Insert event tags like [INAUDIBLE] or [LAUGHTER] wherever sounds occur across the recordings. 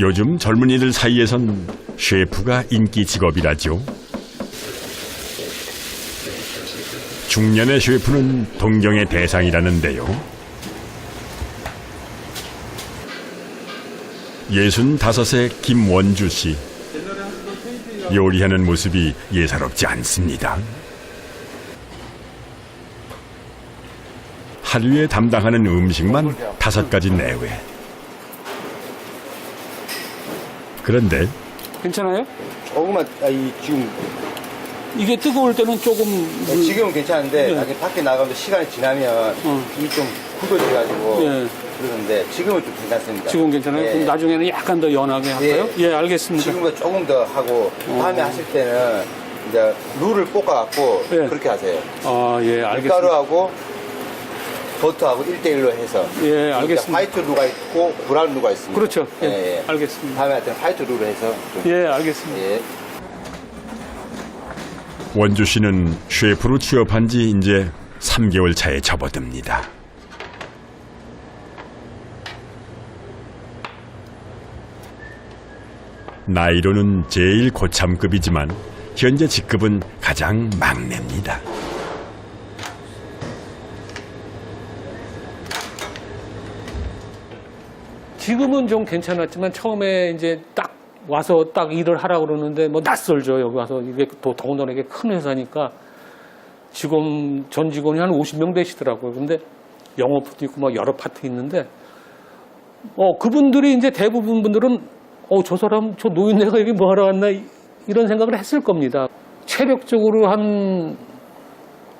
요즘 젊은이들 사이에선 셰프가 인기 직업이라죠. 중년의 셰프는 동경의 대상이라는데요. 예순 다섯의 김원주 씨. 요리하는 모습이 예사롭지 않습니다. 하루에 담당하는 음식만 다섯 가지 내외. 그런데 괜찮아요? 조금만 아, 이 지금 이게 뜨거울 때는 조금 물- 지금은 괜찮은데 네. 나중에 밖에 나가면 시간이 지나면 어. 이좀 굳어져가지고 예. 그러는데 지금은 좀 괜찮습니다. 지금 괜찮아요? 예. 그럼 나중에는 약간 더 연하게 할까요? 예, 알겠습니다. 지금보다 조금 더 하고 어. 다음에 하실 때는 이제 룰을 볶아갖고 예. 그렇게 하세요. 아, 예, 알겠습니다. 밀가루하고 버터하고 1대1로 해서 예, 알겠습니다. 화이트 루가 있고 브라운 루가 있습니다. 그렇죠. 예, 예, 예. 알겠습니다. 다음에 할 때는 화이트 루로 해서 좀 예, 알겠습니다. 예. 원주 씨는 셰프로 취업한 지 이제 3개월 차에 접어듭니다. 나이로는 제일 고참급이지만 현재 직급은 가장 막내입니다. 지금은 좀 괜찮았지만 처음에 이제 딱 와서 딱 일을 하라 그러는데 뭐 낯설죠. 여기 와서 이게 또 더군다나 이게 큰 회사니까 직원 전 직원이 한 50명 되시더라고요. 근데 영업도 있고 막 여러 파트 있는데 어 그분들이 이제 대부분 분들은 어 저 사람 저 노인네가 여기 뭐 하러 왔나 이- 이런 생각을 했을 겁니다. 체력적으로 한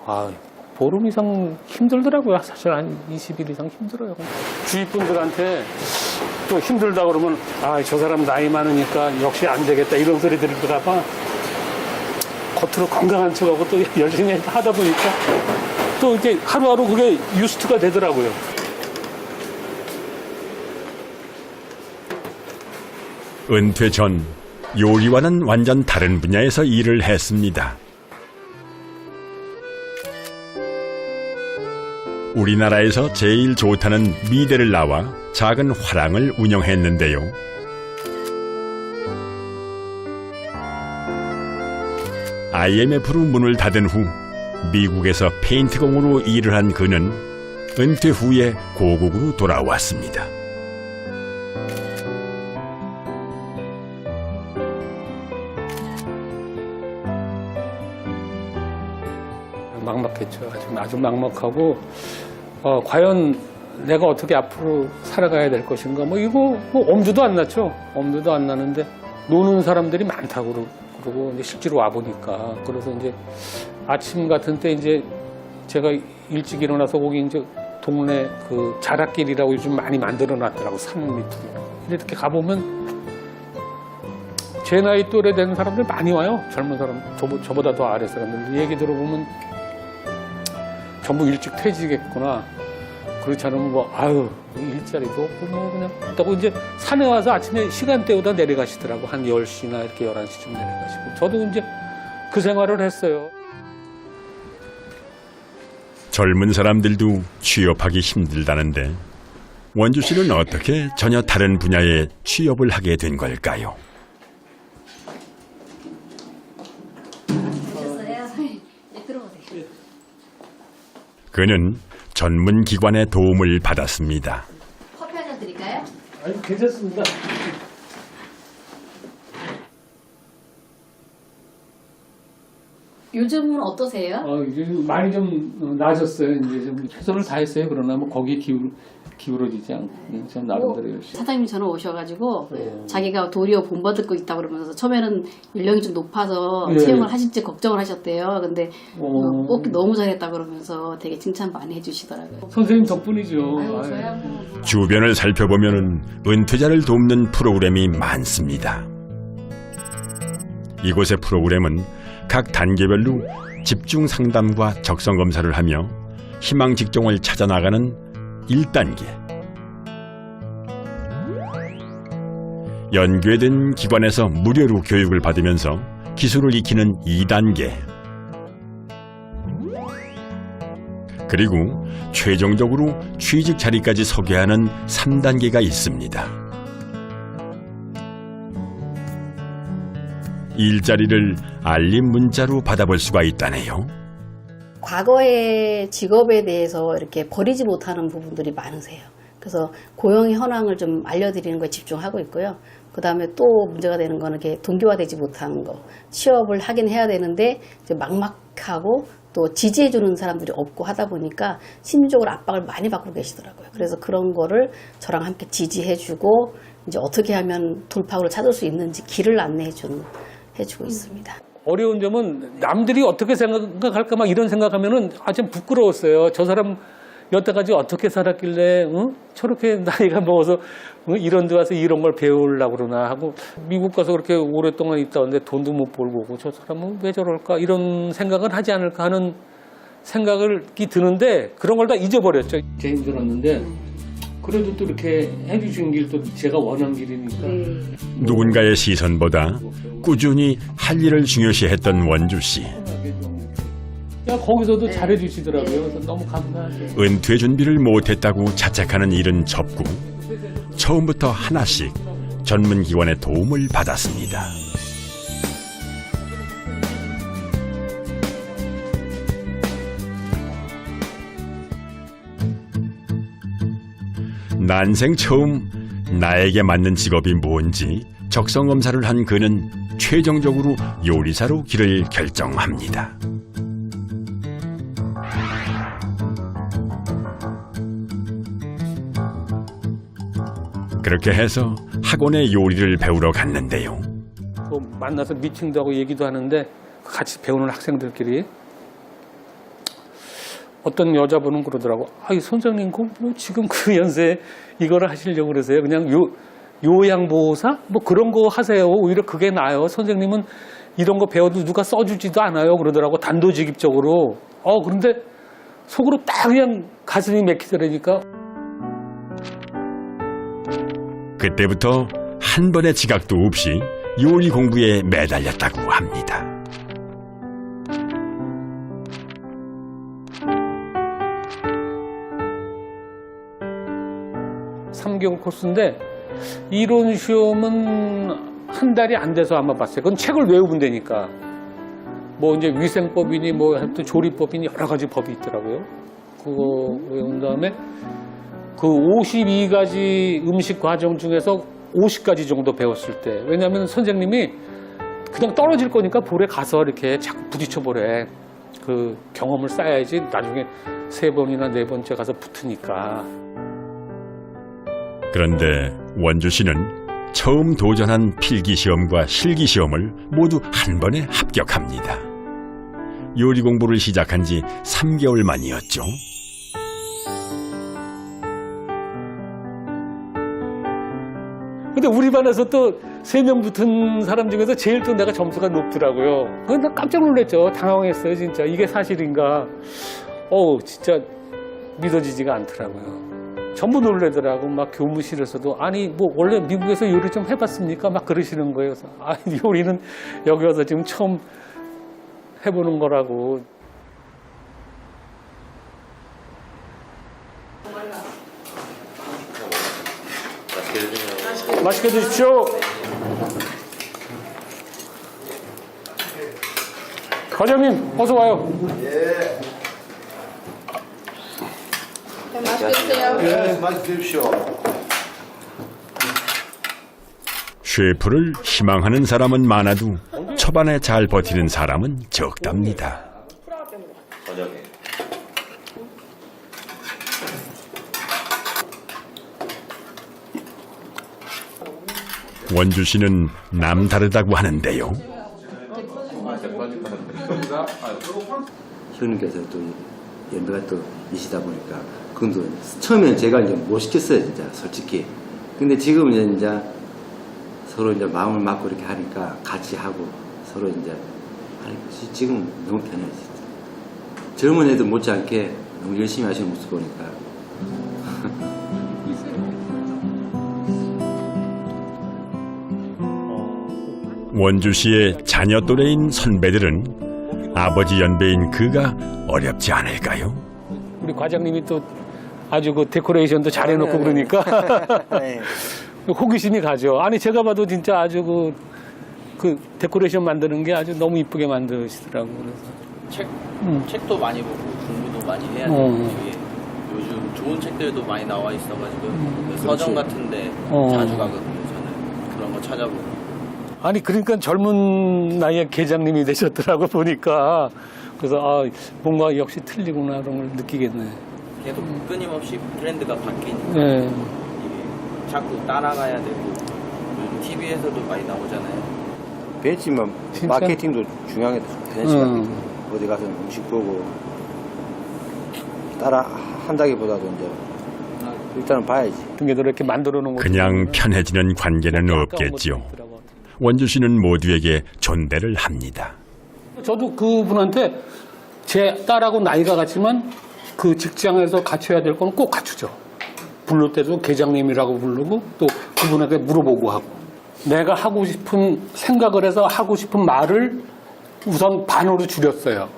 아, 보름 이상 힘들더라고요. 사실 한 20일 이상 힘들어요. 주위 분들한테 또 힘들다 그러면 아, 저 사람 나이 많으니까 역시 안 되겠다 이런 소리 들을까 봐 겉으로 건강한 척하고 또 [LAUGHS] 열심히 하다 보니까 또 이렇게 하루하루 그게 유스트가 되더라고요. 은퇴 전 요리와는 완전 다른 분야에서 일을 했습니다. 우리나라에서 제일 좋다는 미대를 나와 작은 화랑을 운영했는데요. IMF로 문을 닫은 후 미국에서 페인트공으로 일을 한 그는 은퇴 후에 고국으로 돌아왔습니다. 막막했죠. 아주, 아주 막막하고, 어, 과연 내가 어떻게 앞으로 살아가야 될 것인가. 뭐, 이거, 뭐, 엄두도 안 났죠. 엄두도 안 나는데, 노는 사람들이 많다고 그러- 그러고, 이제 실제로 와 보니까. 그래서 이제 아침 같은 때 이제 제가 일찍 일어나서 거기 이제 동네 그 자락길이라고 요즘 많이 만들어 놨더라고, 산 밑으로. 이렇게 가보면 제 나이 또래 되는 사람들 많이 와요. 젊은 사람, 저, 저보다 더 아래 사람들. 얘기 들어보면 전부 일찍 퇴직했구나. 그렇지 않으면 뭐, 아유, 일자리도 없고 뭐 그냥. 그렇다고 이제 산에 와서 아침에 시간대보다 내려가시더라고. 한 10시나 이렇게 11시쯤 내려가시고. 저도 이제 그 생활을 했어요. 젊은 사람들도 취업하기 힘들다는데 원주 씨는 어떻게 전혀 다른 분야에 취업을 하게 된 걸까요? [LAUGHS] 네. 그는 전문 기관의 도움을 받았습니다. 커피 한 잔 드릴까요? 아니, 괜찮습니다. 요즘은 어떠세요? 어, 이제 많이 좀 나아졌어요. 이제 좀 최선을 다했어요. 그러나 뭐 거기에 기울, 기울어지지 않고. 좀 나름대로 열심히. 사장님이 전화 오셔가지고 네. 자기가 도리어 본받고 있다 그러면서 처음에는 연령이 좀 높아서 네. 채용을 하실지 걱정을 하셨대요. 근데 어. 어, 뽑기 너무 잘했다 그러면서 되게 칭찬 많이 해주시더라고요. 선생님 덕분이죠. 아유, 아유. 저야 뭐 주변을 살펴보면 은퇴자를 돕는 프로그램이 많습니다. 이곳의 프로그램은 각 단계별로 집중 상담과 적성 검사를 하며 희망 직종을 찾아 나가는 1단계. 연계된 기관에서 무료로 교육을 받으면서 기술을 익히는 2단계. 그리고 최종적으로 취직 자리까지 서게 하는 3단계가 있습니다. 일자리를 알림 문자로 받아볼 수가 있다네요. 과거의 직업에 대해서 이렇게 버리지 못하는 부분들이 많으세요. 그래서 고용 현황을 좀 알려드리는 거에 집중하고 있고요. 그 다음에 또 문제가 되는 거는 이렇게 동기화되지 못한 거. 취업을 하긴 해야 되는데 막막하고 또 지지해주는 사람들이 없고 하다 보니까 심리적으로 압박을 많이 받고 계시더라고요. 그래서 그런 거를 저랑 함께 지지해주고 이제 어떻게 하면 돌파구를 찾을 수 있는지 길을 안내해주는 해주고 있습니다. 어려운 점은 남들이 어떻게 생각할까 막 이런 생각하면은 아좀 부끄러웠어요. 저 사람 여태까지 어떻게 살았길래 응? 저렇게 [LAUGHS] 나이가 먹어서 응? 이런 데 와서 이런 걸 배우려고 그러나 하고 미국 가서 그렇게 오랫동안 있다 왔는데 돈도 못 벌고 저 사람은 왜 저럴까 이런 생각은 하지 않을까 하는 생각이 드는데 그런 걸 다 잊어버렸죠. 제일 힘들었는데 그래도 또 이렇게 해주신 길 또 제가 원한 길이니까 누군가의 시선보다 꾸준히 할 일을 중요시했던 원주 씨. 야, 거기서도 잘해주시더라고요. 그래서 너무 감사하죠. 은퇴 준비를 못했다고 자책하는 일은 접고 처음부터 하나씩 전문 기관의 도움을 받았습니다. 난생 처음 나에게 맞는 직업이 뭔지 적성 검사를 한 그는 최종적으로 요리사로 길을 결정합니다. 그렇게 해서 학원에 요리를 배우러 갔는데요. 또 만나서 미팅도 하고 얘기도 하는데 같이 배우는 학생들끼리 어떤 여자분은 그러더라고. 아, 이 선생님, 그 뭐 지금 그 [LAUGHS] 연세에 이거를 하시려고 그러세요? 그냥 요, 요양보호사? 뭐 그런 거 하세요. 오히려 그게 나아요. 선생님은 이런 거 배워도 누가 써주지도 않아요. 그러더라고. 단도직입적으로. 어, 그런데 속으로 딱 그냥 가슴이 맥히더라니까. 그때부터 한 번의 지각도 없이 요리 공부에 매달렸다고 합니다. 삼개월 코스인데 이론 시험은 한 달이 안 돼서 아마 봤어요. 그건 책을 외우면 되니까. 뭐 이제 위생법이니 뭐 하여튼 조리법이니 여러 가지 법이 있더라고요. 그거 외운 다음에 그 52가지 음식 과정 중에서 50가지 정도 배웠을 때 왜냐하면 선생님이 그냥 떨어질 거니까 볼에 가서 이렇게 자꾸 부딪혀 보래. 그 경험을 쌓아야지 나중에 세 번이나 네 번째 가서 붙으니까. 그런데 원주 씨는 처음 도전한 필기 시험과 실기 시험을 모두 한 번에 합격합니다. 요리 공부를 시작한 지 3개월 만이었죠. 근데 우리 반에서 또 세 명 붙은 사람 중에서 제일 또 내가 점수가 높더라고요. 나 깜짝 놀랐죠. 당황했어요, 진짜. 이게 사실인가. 어우, 진짜 믿어지지가 않더라고요. 전부 놀래더라고. 막 교무실에서도. 아니, 뭐, 원래 미국에서 요리 좀 해봤습니까? 막 그러시는 거예요. 그래서, 아니, [LAUGHS] 요리는 여기 와서 지금 처음 해보는 거라고. 맛있게 드십시오. 과장님, 어서 와요. 네, 맛있십시오. 셰프를 희망하는 사람은 많아도 초반에 잘 버티는 사람은 적답니다. 원주 씨는 남다르다고 하는데요. 형님께서 또 연배가 또 이시다 보니까 그건 또 처음에는 제가 이제 못 시켰어요 진짜 솔직히. 근데 지금은 이제 서로 이제 마음을 맞고 이렇게 하니까 같이 하고 서로 이제 하니까 지- 지금 너무 편해요 진짜. 젊은 애들 못지않게 너무 열심히 하시는 모습 보니까. [LAUGHS] 원주 씨의 자녀 또래인 선배들은 아버지 연배인 그가 어렵지 않을까요? 우리 과장님이 또 아주 그 데코레이션도 잘 해놓고 그러니까 [LAUGHS] 호기심이 가죠. 아니 제가 봐도 진짜 아주 그 그 데코레이션 만드는 게 아주 너무 이쁘게 만드시더라고 그래서 책, 음. 책도 많이 보고 공부도 많이 해야 어. 돼요. 이게 요즘 좋은 책들도 많이 나와 있어가지고 그 서점 같은데 어. 자주 가거든요. 저는 그런 거 찾아보고. 아니 그러니까 젊은 나이에 계장님이 되셨더라고 보니까 그래서 아 뭔가 역시 틀리구나 그런 걸 느끼겠네. 계속 끊임없이 트렌드가 바뀌니까 네. 이게 자꾸 따라가야 되고 TV에서도 많이 나오잖아요. 벤치면 진짜? 마케팅도 중요하게 벤치가 음. 어디 가서 음식 보고 따라 한다기보다도 이제 일단은 봐야지. 등에도 이렇게 만들어 놓은 거 그냥 편해지는 관계는 없겠지요. 원주 씨는 모두에게 존대를 합니다. 저도 그분한테 제 딸하고 나이가 같지만 그 직장에서 갖춰야 될 건 꼭 갖추죠. 부를 때도 계장님이라고 부르고 또 그분에게 물어보고 하고 내가 하고 싶은 생각을 해서 하고 싶은 말을 우선 반으로 줄였어요.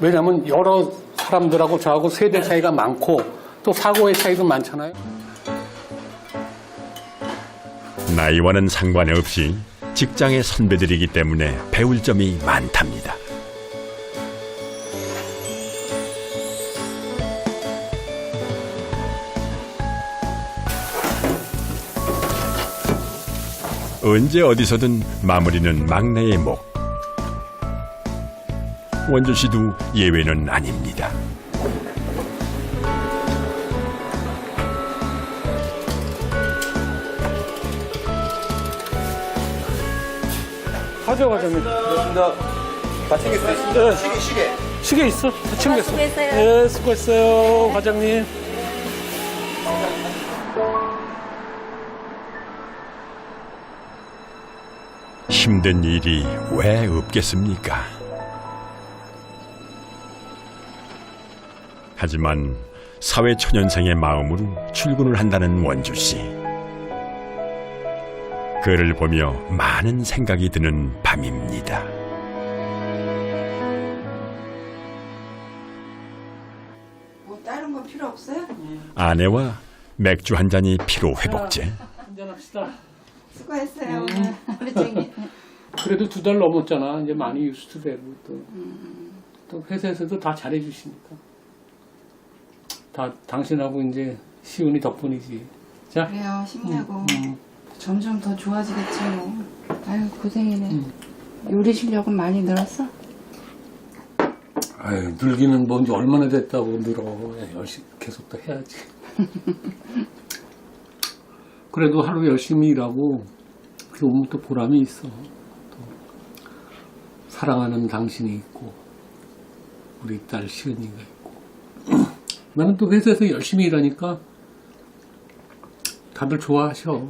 왜냐하면 여러 사람들하고 저하고 세대 차이가 많고 또 사고의 차이도 많잖아요. 나이와는 상관없이 직장의 선배들이기 때문에 배울 점이 많답니다. 언제 어디서든 마무리는 막내의 목. 원주 씨도 예외는 아닙니다. 가져가자면 다 챙겼어요. 시계, 시계. 시계 있어? 다 챙겼어. 수고했어요. 네, 수고했어요, 과장님. 힘든 일이 왜 없겠습니까? 하지만 사회 초년생의 마음으로 출근을 한다는 원주 씨. 그를 보며 많은 생각이 드는 밤입니다. 뭐 다른 건 필요 없어요? 아내와 맥주 한 잔이 피로 회복제. 한잔합시다. 수고했어요 오늘 우리 쟁이 그래도 두 달 넘었잖아. 이제 많이 유스트 되고 또, 또 회사에서도 다 잘해주시니까. 다 당신하고 이제 시은이 덕분이지. 자, 그래요 힘내고 음, 점점 더 좋아지겠지 뭐 아유 고생이네 요리 실력은 많이 늘었어? 아유, 늘기는 뭔지 얼마나 됐다고 늘어. 열심히 계속 또 해야지. [LAUGHS] 그래도 하루 열심히 일하고 그게 오면 또 보람이 있어. 또 사랑하는 당신이 있고 우리 딸 시은이가 있고 [CLEARS THROAT] 나는 또 회사에서 열심히 일하니까 다들 좋아하셔.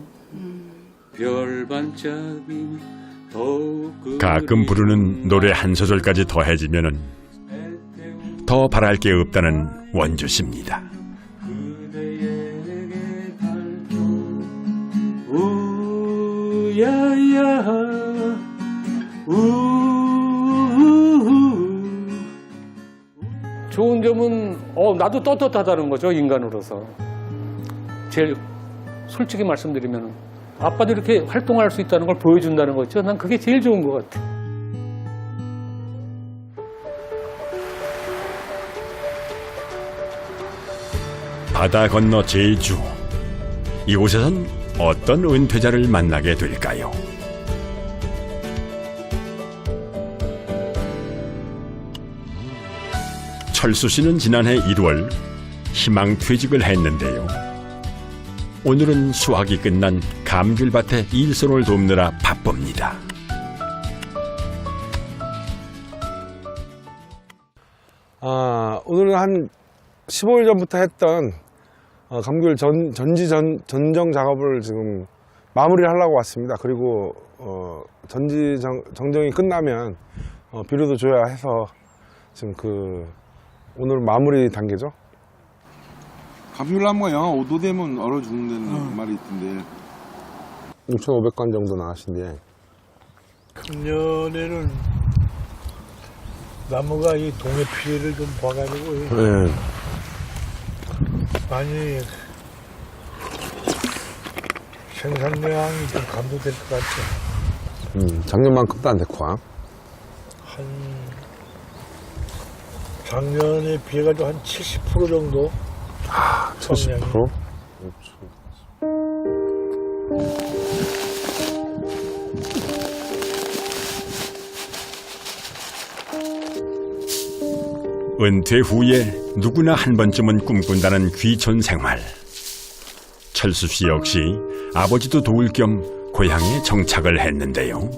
별 반짝임 더욱 가끔 부르는 노래 한 소절까지 더해지면은 더 바랄 게 없다는 원주 씨입니다. 그대에게 달도 우야야 우우우 점은 어 나도 떳떳하다는 거죠 인간으로서 제일 솔직히 말씀드리면 아빠도 이렇게 활동할 수 있다는 걸 보여준다는 거죠 난 그게 제일 좋은 것 같아 바다 건너 제주. 이곳에선 어떤 은퇴자를 만나게 될까요? 철수 씨는 지난해 1월 희망 퇴직을 했는데요. 오늘은 수확이 끝난 감귤밭에 일손을 돕느라 바쁩니다. 아, 오늘은 한 15일 전부터 했던 어, 감귤 전, 전지 전, 전정 작업을 지금 마무리를 하려고 왔습니다. 그리고 어, 전지 정, 정정이 끝나면 어, 비료도 줘야 해서 지금 그 오늘 마무리 단계죠. 감귤나무가 영하 5도 되면 얼어 죽는다는 말이 있던데 6,500건 정도 나가신데 작년에는 나무가 이 동해 피해를 좀 봐가지고 네. 많이 생산량이 좀 감소될 것 같아. 음, 작년만큼도 안 됐고. 한 작년에 비해가지고 한70% 정도 성량이 70%? 은퇴 후에 누구나 한 번쯤은 꿈꾼다는 귀촌 생활. 철수 씨 역시 아버지도 도울 겸 고향에 정착을 했는데요.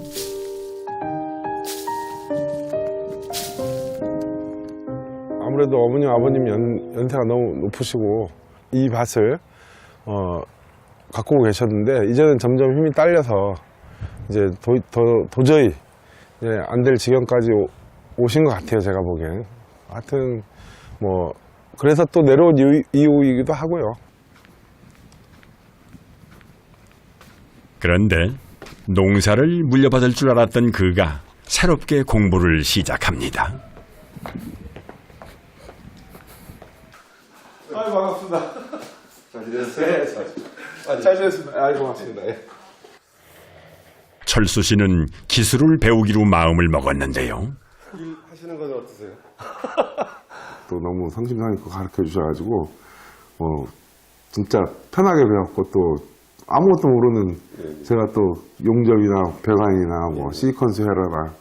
아무래도 어머님, 아버님 연, 연세가 너무 높으시고 이 밭을 어, 갖고 계셨는데 이제는 점점 힘이 딸려서 이제 도, 도, 저히 안 될 지경까지 오, 오신 것 같아요, 제가 보기엔. 하여튼 뭐 그래서 또 내려온 이유, 이유이기도 하고요. 그런데 농사를 물려받을 줄 알았던 그가 새롭게 공부를 시작합니다. 아 반갑습니다. 잘 지냈어요? 잘 지냈습니다. 아 고맙습니다. 예. 철수 씨는 기술을 배우기로 마음을 먹었는데요. 하시는 건 어떠세요? [LAUGHS] 또 너무 성심성 있고 가르쳐 주셔가지고 어 진짜 편하게 배웠고 또 아무것도 모르는 제가 또 용접이나 배관이나 뭐 시퀀스 회로나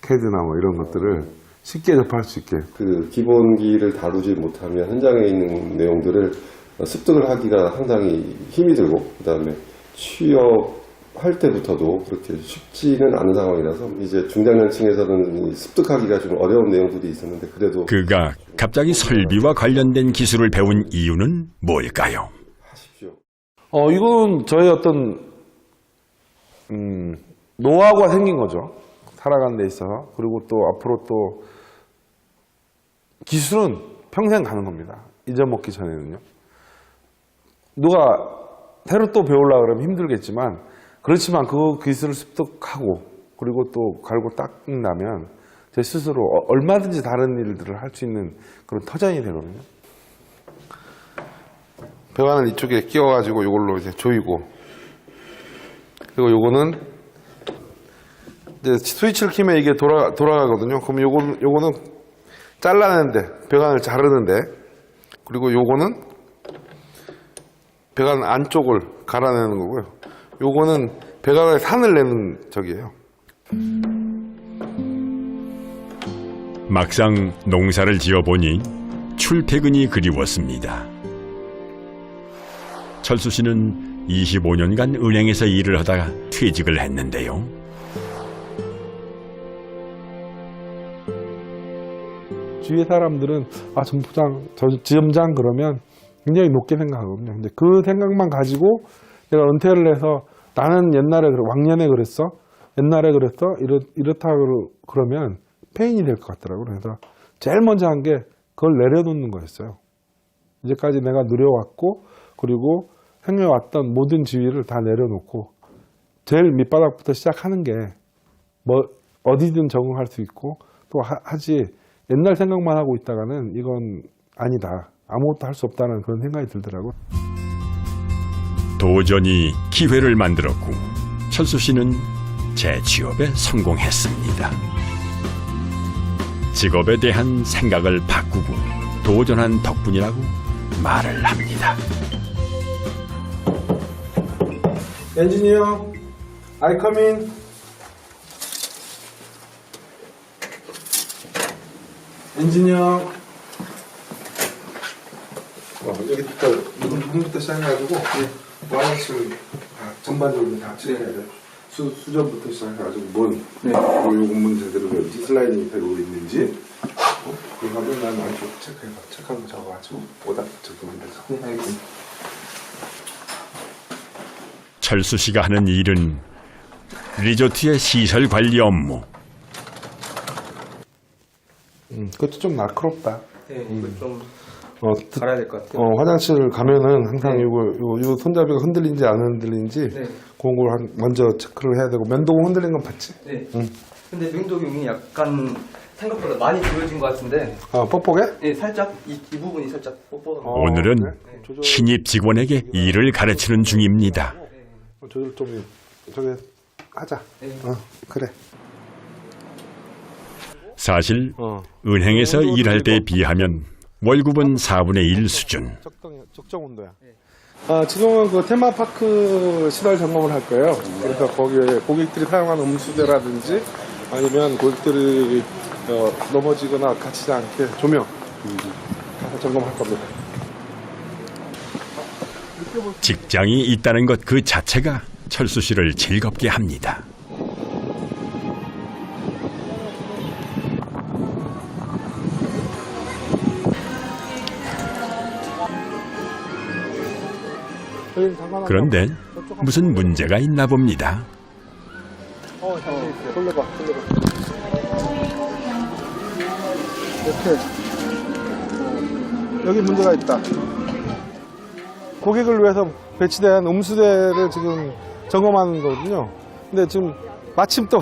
캐드나 뭐 이런 것들을 쉽게 접할 수 있게 그 기본기를 다루지 못하면 현장에 있는 내용들을 습득을 하기가 상당히 힘이 들고 그 다음에 취업할 때부터도 그렇게 쉽지는 않은 상황이라서 이제 중장년층에서는 이 습득하기가 좀 어려운 내용들이 있었는데 그래도 그가 갑자기 설비와 관련된 기술을 배운 이유는 뭘까요? 하십시오. 어, 이건 저의 어떤, 음, 노하우가 생긴 거죠. 살아가는 데 있어서. 그리고 또 앞으로 또, 기술은 평생 가는 겁니다. 잊어먹기 전에는요. 누가 새로 또 배우려고 그러면 힘들겠지만, 그렇지만 그 기술을 습득하고, 그리고 또 갈고 닦는다면, 제 스스로 어- 얼마든지 다른 일들을 할 수 있는 그런 터전이 되거든요. 배관을 이쪽에 끼워가지고 이걸로 이제 조이고 그리고 요거는 이제 스위치를 키면 이게 돌아 돌아가거든요. 그럼 요거는 요거는 잘라내는데 배관을 자르는데 그리고 요거는 배관 안쪽을 갈아내는 거고요. 요거는 배관에 산을 내는 적이에요. 막상 농사를 지어보니 출퇴근이 그리웠습니다. 철수 씨는 25년간 은행에서 일을 하다가 퇴직을 했는데요. 주위의 사람들은 아 점부장, 저 지점장 그러면 굉장히 높게 생각하거든요. 근데 그 생각만 가지고 내가 은퇴를 해서 나는 옛날에 왕년에 그랬어, 옛날에 그랬어, 이렇, 이렇다 그러- 그러면 페인이 될 것 같더라고요. 그래서 제일 먼저 한 게 그걸 내려놓는 거였어요. 이제까지 내가 누려왔고 그리고 행해왔던 모든 지위를 다 내려놓고 제일 밑바닥부터 시작하는 게 뭐 어디든 적응할 수 있고 또 하, 하지 옛날 생각만 하고 있다가는 이건 아니다. 아무것도 할 수 없다는 그런 생각이 들더라고. 도전이 기회를 만들었고 철수 씨는 재취업에 성공했습니다. 직업에 대한 생각을 바꾸고 도전한 덕분이라고 말을 합니다. 엔지니어, I come in. 엔지니어. 어, 여기부터 문부터 시작해가지고 와이어를 다 전반적으로 다 칠해야 돼. 수, 수전부터 시작해가지고 뭔, 네. 뭐 요거 문제대로 되는지 슬라이딩이 되고 있는지 어? 그거 하면 난 안쪽 체크해봐. 체크한 거 적어가지고 오다 적으면 돼서. 네, 알겠습니다. 철수 씨가 하는 일은 리조트의 시설 관리 업무. 음, 그것도 좀 날카롭다. 네, 이거 좀 어, 갈아야 될 것 같아요. 어, 화장실 가면은 항상 이거, 요, 요 손잡이가 흔들린지 안 흔들린지 네. 그런 걸 한- 먼저 체크를 해야 되고 면도공 흔들린 건 봤지? 네. 응. 근데 면도용이 약간 생각보다 많이 길어진 것 같은데, 아, 뻑뻑해? 네, 살짝 이, 이 부분이 살짝 뻑뻑한 거. 어, 오늘은 그래? 조절, 신입 직원에게 일을 가르치는 중입니다. 어, 조절 좀 저게 하자. 어, 그래. 사실 어. 은행에서 일할 때에 비하면 월급은 4분의 1 수준. 적정, 적정 온도야. 아, 지금은 그 테마파크 시설 점검을 할 거예요. 그래서 거기에 고객들이 사용하는 음수대라든지 아니면 고객들이 어, 넘어지거나 갇히지 않게 조명 가서 점검할 겁니다. 직장이 있다는 것 그 자체가 철수 씨를 즐겁게 합니다. 그런데 무슨 문제가 있나 봅니다. 어, 돌려봐, 돌려봐. 이렇게. 어, 여기 문제가 있다. 고객을 위해서 배치된 음수대를 지금 점검하는 거거든요. 근데 지금 마침 또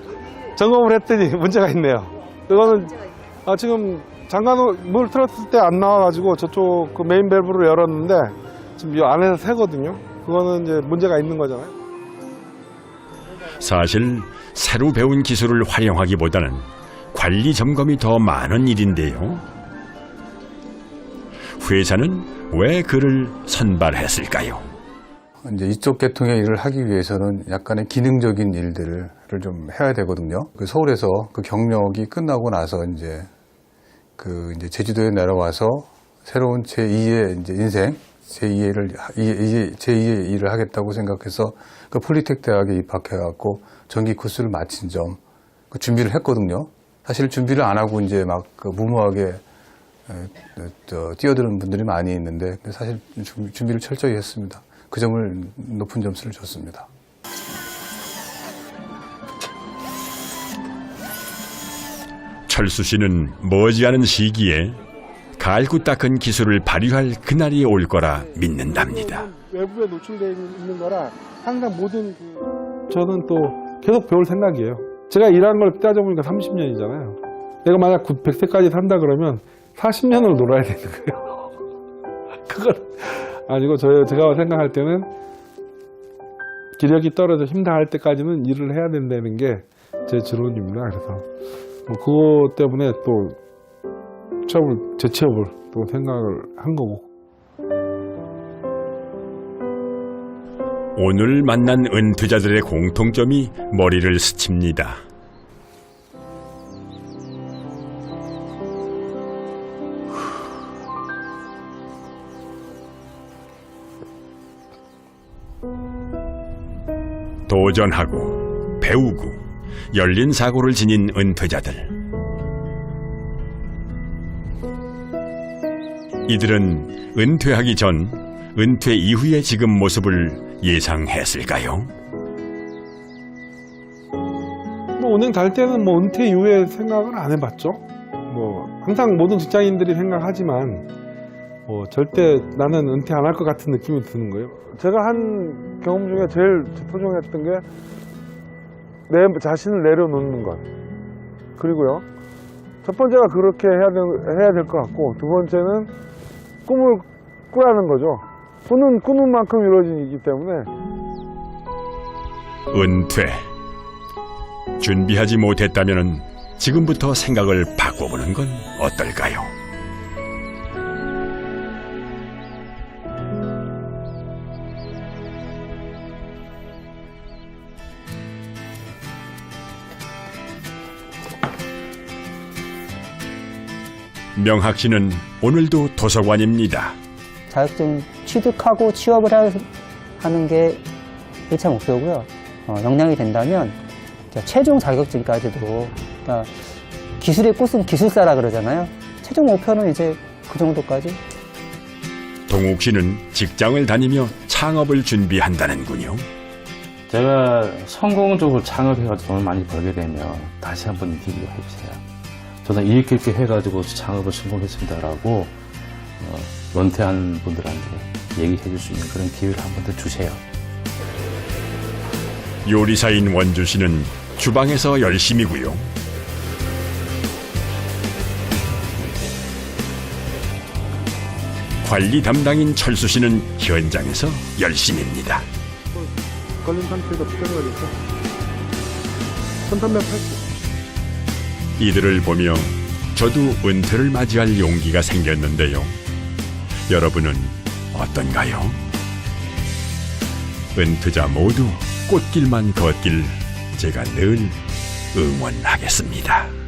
[LAUGHS] 점검을 했더니 [LAUGHS] 문제가 있네요. 이거는 아, 지금 잠깐 물 틀었을 때 안 나와가지고 저쪽 그 메인 밸브를 열었는데 지금 이 안에서 새거든요. 그거는 이제 문제가 있는 거잖아요. 사실 새로 배운 기술을 활용하기보다는 관리 점검이 더 많은 일인데요. 회사는 왜 그를 선발했을까요? 이제 이쪽 계통의 일을 하기 위해서는 약간의 기능적인 일들을 좀 해야 되거든요. 그 서울에서 그 경력이 끝나고 나서 이제 그 이제 제주도에 내려와서 새로운 제2의 이제 인생, 제2를 제2의 일을 하겠다고 생각해서 그 폴리텍 대학에 입학해갖고 전기 코스를 마친 점, 그 준비를 했거든요. 사실 준비를 안 하고 이제 막 그 무모하게 에, 저, 뛰어드는 분들이 많이 있는데 사실 준- 준비를 철저히 했습니다. 그 점을 높은 점수를 줬습니다. 철수 씨는 머지않은 시기에 갈고 닦은 기술을 발휘할 그날이 올 거라 믿는답니다. 외부에 노출되어 있는 거라 항상 모든 그 저는 또 계속 배울 생각이에요. 제가 일한 걸 따져보니까 30년이잖아요. 내가 만약 100세까지 산다 그러면 40년을 놀아야 되는 거예요. [LAUGHS] 그건 아니고 저, 제가 생각할 때는 기력이 떨어져 힘다 할 때까지는 일을 해야 된다는 게 제 지론입니다. 그래서 뭐 그것 때문에 또 취업을 재취업을 또 생각을 한 거고 오늘 만난 은퇴자들의 공통점이 머리를 스칩니다. 도전하고 배우고 열린 사고를 지닌 은퇴자들. 이들은 은퇴하기 전, 은퇴 이후의 지금 모습을 예상했을까요? 뭐 은행 달 때는 뭐 은퇴 이후에 생각을 안 해봤죠. 뭐 항상 모든 직장인들이 생각하지만 뭐 절대 나는 은퇴 안 할 것 같은 느낌이 드는 거예요. 제가 한 경험 중에 제일 소중했던 게 내 자신을 내려놓는 것. 그리고요. 첫 번째가 그렇게 해야, 될- 해야 될 것 같고 두 번째는 꿈을 꾸라는 거죠. 꿈은 꾸는 만큼 이루어지기 때문에 은퇴. 준비하지 못했다면 지금부터 생각을 바꿔보는 건 어떨까요? 명학 씨는 오늘도 도서관입니다. 자격증 취득하고 취업을 하- 하는 게 1차 목표고요. 어, 역량이 된다면 최종 자격증까지도 그러니까 기술의 꽃은 기술사라 그러잖아요. 최종 목표는 이제 그 정도까지 동욱 씨는 직장을 다니며 창업을 준비한다는군요. 제가 성공적으로 창업해가지고 돈을 많이 벌게 되면 다시 한번 인터뷰 해주세요. 저는 이렇게 이렇게 해가지고 창업을 성공했습니다라고 어, 은퇴한 분들한테 얘기해 줄 수 있는 그런 기회를 한 번 더 주세요. 요리사인 원주 씨는 주방에서 열심이고요. 관리 담당인 철수 씨는 현장에서 열심입니다. 걸린 상태도 특별히 있어. 1380. 이들을 보며 저도 은퇴를 맞이할 용기가 생겼는데요. 여러분은 어떤가요? 은퇴자 모두 꽃길만 걷길 제가 늘 응원하겠습니다.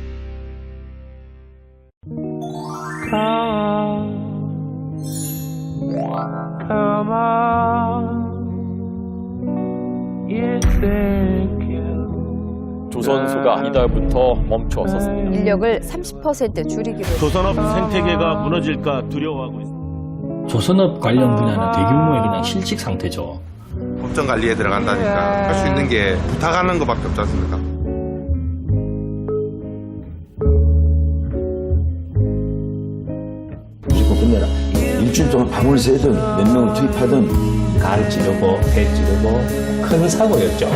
조선소가 이달부터 멈춰 섰습니다. 인력을 30% 줄이기로 조선업 생태계가 무너질까 두려워하고 있습니다. 조선업 관련 분야는 대규모의 그냥 실직 상태죠. 법정 관리에 들어간다니까 할 수 있는 게 부탁하는 것밖에 없지 않습니까? 무조건 끝내라. 일주일 동안 밤을 새든 몇 명을 투입하든 가를 찌르고 배 찌르고 큰 사고였죠.